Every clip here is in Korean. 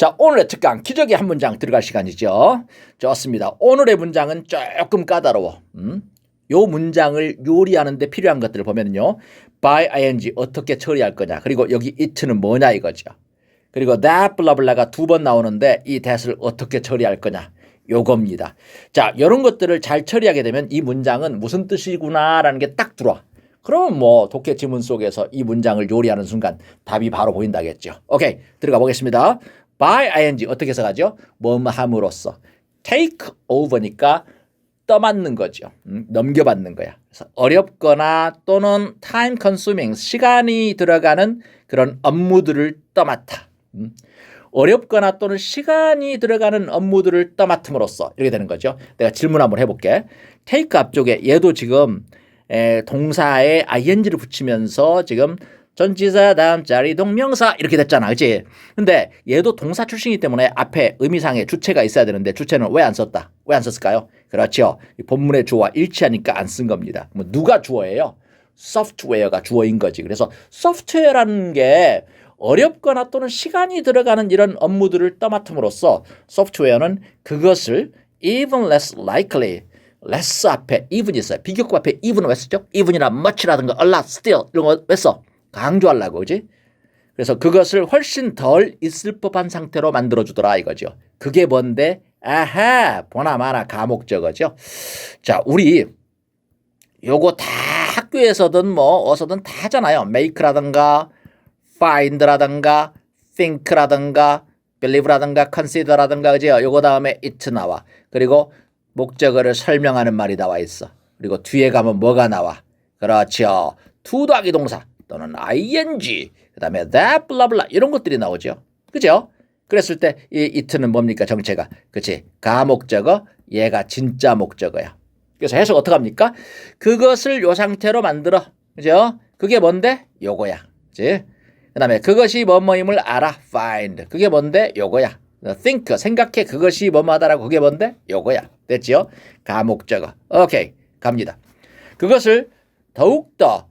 자, 오늘의 특강 기적의 한 문장 들어갈 시간이죠. 좋습니다. 오늘의 문장은 조금 까다로워. 음? 요 문장을 요리하는데 필요한 것들을 보면요. by ing 어떻게 처리할 거냐. 그리고 여기 it는 뭐냐 이거죠. 그리고 that 블라블라가 두 번 나오는데 이 that을 어떻게 처리할 거냐. 요겁니다. 자, 이런 것들을 잘 처리하게 되면 이 문장은 무슨 뜻이구나라는 게 딱 들어와. 그러면 뭐 독해 지문 속에서 이 문장을 요리하는 순간 답이 바로 보인다겠죠. 오케이, 들어가 보겠습니다. By ing 어떻게 해석하죠? 뭐뭐 함으로써 take over니까 떠맡는 거죠. 음, 넘겨받는 거야. 그래서 어렵거나 또는 time consuming 시간이 들어가는 그런 업무들을 떠맡아. 음. 어렵거나 또는 시간이 들어가는 업무들을 떠맡음으로써 이렇게 되는 거죠. 내가 질문 한번 해볼게. take 앞쪽에 얘도 지금 에, 동사에 ing를 붙이면서 지금 전치사 다음 자리 동명사 이렇게 됐잖아. 그치? 근데 얘도 동사 출신이기 때문에 앞에 의미상의 주체가 있어야 되는데 주체는 왜 안 썼다? 왜 안 썼을까요? 그렇죠. 이 본문의 주어와 일치하니까 안 쓴 겁니다. 뭐 누가 주어예요? 소프트웨어가 주어인 거지. 그래서 소프트웨어라는 게 어렵거나 또는 시간이 들어가는 이런 업무들을 떠맡음으로써 소프트웨어는 그것을 even less likely less 앞에 even 있어요. 비교급 앞에 even은 왜 쓰죠? even이나 much라든가 a lot, still 이런 거 왜 써? 강조하려고 그지? 그래서 그것을 훨씬 덜 있을 법한 상태로 만들어 주더라 이거죠. 그게 뭔데? 아하 보나마나 가목적어죠. 자 우리 요거 다 학교에서든 뭐 어서든 다 하잖아요. make라든가 find라든가 think라든가 believe라든가 consider라든가 그죠? 요거 다음에 it 나와. 그리고 목적어를 설명하는 말이 나와 있어. 그리고 뒤에 가면 뭐가 나와? 그렇죠. 더하기 동사 또는 ing 그다음에 that blah blah 이런 것들이 나오죠. 그죠? 그랬을 때 이 it는 뭡니까 정체가? 그치 가목적어 얘가 진짜 목적어야. 그래서 해석 어떻게 합니까? 그것을 요 상태로 만들어. 그죠? 그게 뭔데? 요거야. 그치? 그다음에 그것이 뭐뭐임을 알아. find. 그게 뭔데? 요거야. think 생각해 그것이 뭐뭐하다라고 그게 뭔데? 요거야. 됐지요? 가목적어. 오케이. 갑니다. 그것을 더욱 더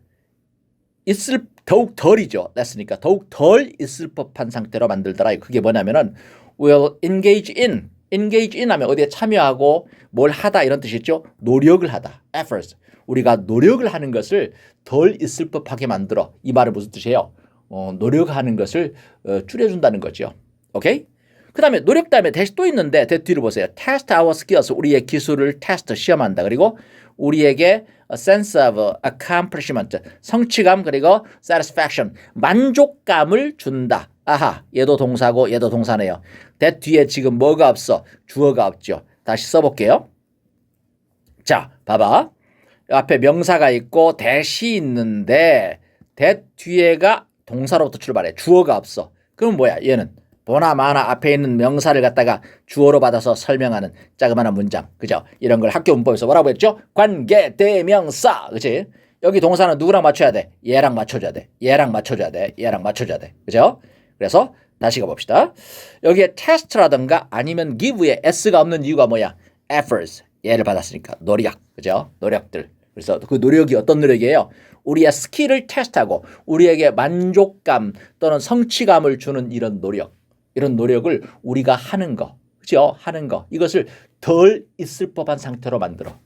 있을 더욱 덜이죠. 됐으니까 더욱 덜 있을 법한 상태로 만들더라. 그게 뭐냐면은 will engage in engage in 하면 어디에 참여하고 뭘 하다 이런 뜻이죠. 노력을 하다. efforts. 우리가 노력을 하는 것을 덜 있을 법하게 만들어. 이 말은 무슨 뜻이에요? 어, 노력하는 것을 어, 줄여준다는 거죠. 오케이? 그 다음에 노력 다음에 대시 또 있는데 대 뒤로 보세요. test our skills. 우리의 기술을 테스트 시험한다. 그리고 우리에게 sense of accomplishment. 성취감 그리고 satisfaction. 만족감을 준다. 아하. 얘도 동사고 얘도 동사네요. 대 뒤에 지금 뭐가 없어? 주어가 없죠. 다시 써볼게요. 자, 봐봐. 앞에 명사가 있고 대시 있는데 대 뒤에가 동사로부터 출발해. 주어가 없어. 그럼 뭐야? 얘는 보나 마나 앞에 있는 명사를 갖다가 주어로 받아서 설명하는 자그마한 문장. 그죠? 이런 걸 학교 문법에서 뭐라고 했죠? 관계 대명사. 그치? 여기 동사는 누구랑 맞춰야 돼? 얘랑 맞춰줘야 돼. 얘랑 맞춰줘야 돼. 얘랑 맞춰줘야 돼. 그죠? 그래서 다시 가봅시다. 여기에 test라든가 아니면 give에 s가 없는 이유가 뭐야? efforts. 얘를 받았으니까 노력. 그죠? 노력들. 그래서 그 노력이 어떤 노력이에요? 우리의 스킬을 테스트하고 우리에게 만족감 또는 성취감을 주는 이런 노력. 이런 노력을 우리가 하는 거. 그죠? 하는 거. 이것을 덜 있을 법한 상태로 만들어.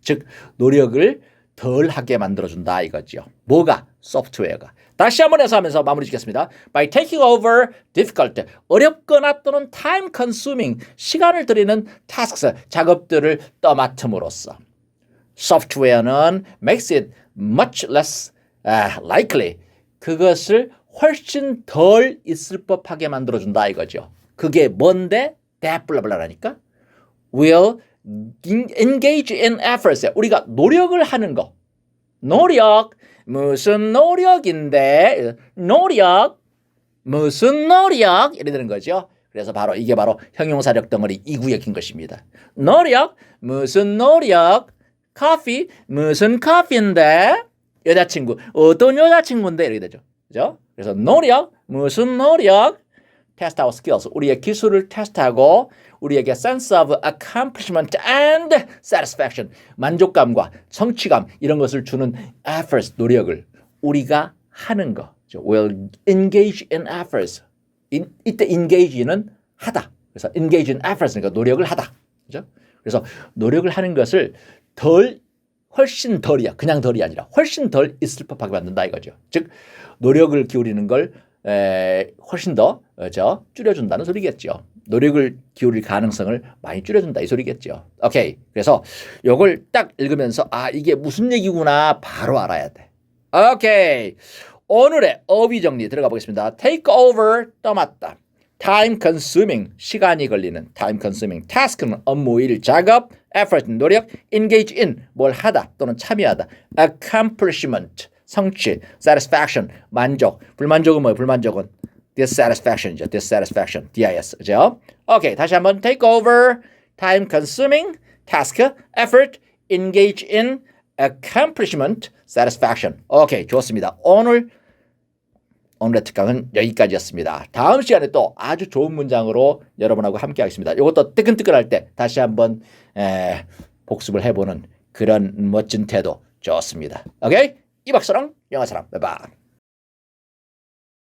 즉 노력을 덜 하게 만들어준다 이거죠. 뭐가? 소프트웨어가. 다시 한번 해서 하면서 마무리 짓겠습니다. By taking over difficult, 어렵거나 또는 time consuming, 시간을 들이는 tasks, 작업들을 떠맡음으로써 소프트웨어는 makes it much less uh, likely, 그것을 훨씬 덜 있을 법하게 만들어준다 이거죠. 그게 뭔데? that 블라블라라니까. will engage in efforts. 우리가 노력을 하는 거. 노력. 무슨 노력인데? 노력. 무슨 노력? 이래 되는 거죠. 그래서 바로 이게 바로 형용사력 덩어리 2구역인 것입니다. 노력. 무슨 노력? 커피. 무슨 커피인데? 여자친구. 어떤 여자친구인데? 이렇게 되죠. 그죠? 그래서 노력. 무슨 노력? test our skills. 우리의 기술을 테스트하고 우리에게 sense of accomplishment and satisfaction. 만족감과 성취감 이런 것을 주는 efforts, 노력을 우리가 하는 거. will engage in efforts. 인, 이때 engage는 하다. 그래서 engage in efforts니까 노력을 하다. 그죠? 그래서 노력을 하는 것을 덜 훨씬 덜이야. 그냥 덜이 아니라 훨씬 덜 있을 법하게 만든다 이거죠. 즉 노력을 기울이는 걸 에, 훨씬 더 어, 저 줄여준다는 소리겠죠. 노력을 기울일 가능성을 많이 줄여준다 이 소리겠죠. 오케이. 그래서 요걸 딱 읽으면서 아 이게 무슨 얘기구나 바로 알아야 돼. 오케이. 오늘의 어휘 정리 들어가 보겠습니다. take over 떠맡다. Time consuming 시간이 걸리는 time consuming task는 업무 일 작업 effort 노력 engage in 뭘 하다 또는 참여하다 accomplishment 성취 satisfaction 만족 불만족은 뭐예요 불만족은 dissatisfaction이죠 dissatisfaction dis 그죠 오케이 다시 한번 take over time consuming task effort engage in accomplishment satisfaction 오케이 좋습니다 오늘 오늘의 특강은 여기까지였습니다. 다음 시간에 또 아주 좋은 문장으로 여러분하고 함께 하겠습니다. 이것도 뜨끈뜨끈할 때 다시 한번 에, 복습을 해보는 그런 멋진 태도 좋습니다. 오케이? 이박사랑 영화사랑 바이바이.